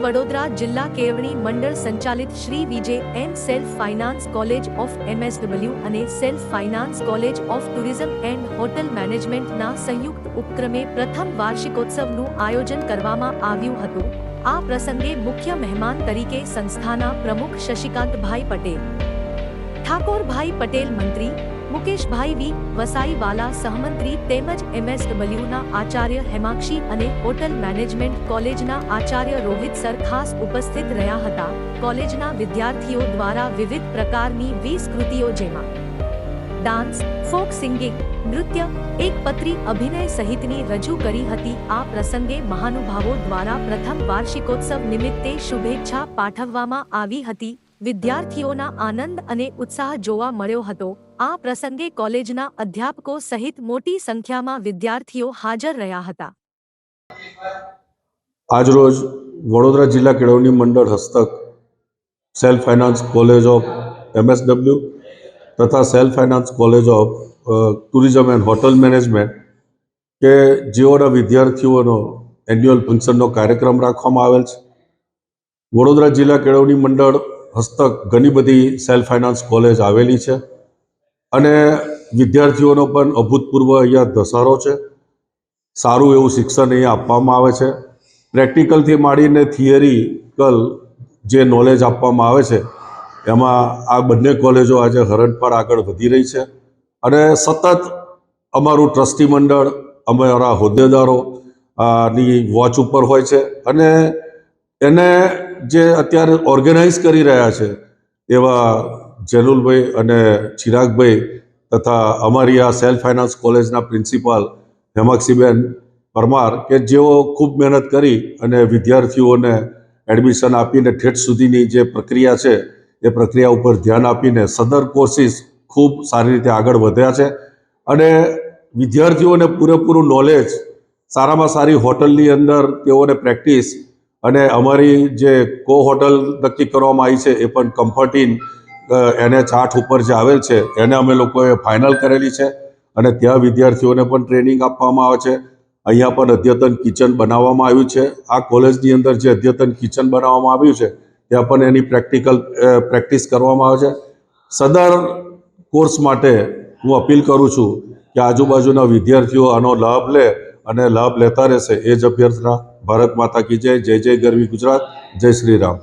વડોદરા જિલ્લા કેળવણી મંડળ સંચાલિત Shri Vijay M self finance college of MSW અને self finance college of tourism and hotel મેનેજમેન્ટના સંયુક્ત ઉપક્રમે પ્રથમ વાર્ષિકોત્સવનું આયોજન કરવામાં આવ્યું હતું. આ પ્રસંગે મુખ્ય મહેમાન તરીકે સંસ્થાના પ્રમુખ શશિકાંતભાઈ પટેલ, ઠાકોરભાઈ પટેલ મંત્રી મુકેશભાઈ વી. વસાઈવાલા, સહમંત્રી તેમજ એમએસડબલ્યુના આચાર્ય હેમાક્ષી અને હોટલ મેનેજમેન્ટ કોલેજના આચાર્ય રોહિત સર ખાસ ઉપસ્થિત રહ્યા હતા. કોલેજના વિદ્યાર્થીઓ દ્વારા વિવિધ પ્રકારની વીસ કૃતિઓ જેમાં ડાન્સ, ફોક સિંગિંગ, નૃત્ય એકપત્રી અભિનય સહિતની રજૂ કરી હતી. આ પ્રસંગે મહાનુભાવો દ્વારા પ્રથમ વાર્ષિકોત્સવ નિમિત્તે શુભેચ્છા પાઠવવામાં આવી હતી. વિદ્યાર્થીઓના આનંદ અને ઉત્સાહ જોવા મળ્યો હતો. આ પ્રસંગે કોલેજના અધ્યાપકો સહિત મોટી સંખ્યામાં વિદ્યાર્થીઓ હાજર રહ્યા હતા. આજરોજ વડોદરા જિલ્લા કેળવણી મંડળ હસ્તક self finance college of MSW તથા self finance college of tourism and hotel management કે જેઓના વિદ્યાર્થીઓનો એન્યુઅલ ફંક્શનનો કાર્યક્રમ રાખવામાં આવેલ છે. વડોદરા જિલ્લા કેળવણી મંડળ હસ્તક ઘણી બધી સેલ્ફ ફાઇનાન્સ કોલેજ આવેલી છે. અને વિદ્યાર્થીઓનો પણ અભૂતપૂર્વ અહીંયા ધસારો છે. સારું એવું શિક્ષણ અહીંયા આપવામાં આવે છે. પ્રેક્ટિકલથી માંડીને થિયરિકલ જે નોલેજ આપવામાં આવે છે, એમાં આ બંને કોલેજો આજે હરણફાળ આગળ વધી રહી છે. અને સતત અમારું ટ્રસ્ટી મંડળ, અમારા હોદ્દેદારો ની વોચ ઉપર હોય છે. અને એને જે અત્યારે ઓર્ગેનાઇઝ કરી રહ્યા છે, એવા જેનુલભાઈ અને ચિરાગભાઈ તથા અમારી આ સેલ્ફ ફાઇનાન્સ કોલેજના પ્રિન્સિપાલ હેમાક્ષીબેન પરમાર કે જેઓ ખૂબ મહેનત કરી અને વિદ્યાર્થીઓને એડમિશન આપીને ઠેઠ સુધીની જે પ્રક્રિયા છે, એ પ્રક્રિયા ઉપર ધ્યાન આપીને સદર કોર્સિસ ખૂબ સારી રીતે આગળ વધ્યા છે અને વિદ્યાર્થીઓને પૂરેપૂરું નોલેજ સારામાં સારી હોટલની અંદર તેઓને પ્રેક્ટિસ અને અમારી જે કો હોટલ નક્કી કરવામાં આવી છે એ પણ કમ્ફર્ટ ઇન એનએચ આઠ ઉપર જે આવેલ છે, એને અમે લોકોએ ફાઇનલ કરેલી છે અને ત્યાં વિદ્યાર્થીઓને પણ ટ્રેનિંગ આપવામાં આવે છે. અહીંયા પણ અદ્યતન કિચન બનાવવામાં આવ્યું છે. આ કોલેજની અંદર જે અદ્યતન કિચન બનાવવામાં આવ્યું છે, ત્યાં પણ એની પ્રેક્ટિકલ પ્રેક્ટિસ કરવામાં આવે છે. સદર કોર્સ માટે હું અપીલ કરું છું કે આજુબાજુના વિદ્યાર્થીઓ આનો લાભ લે અને લાભ લેતા રહેશે એ જ અભ્યર્થના ભારત માતા કી જય જય જય ગરવી ગુજરાત જય શ્રી રામ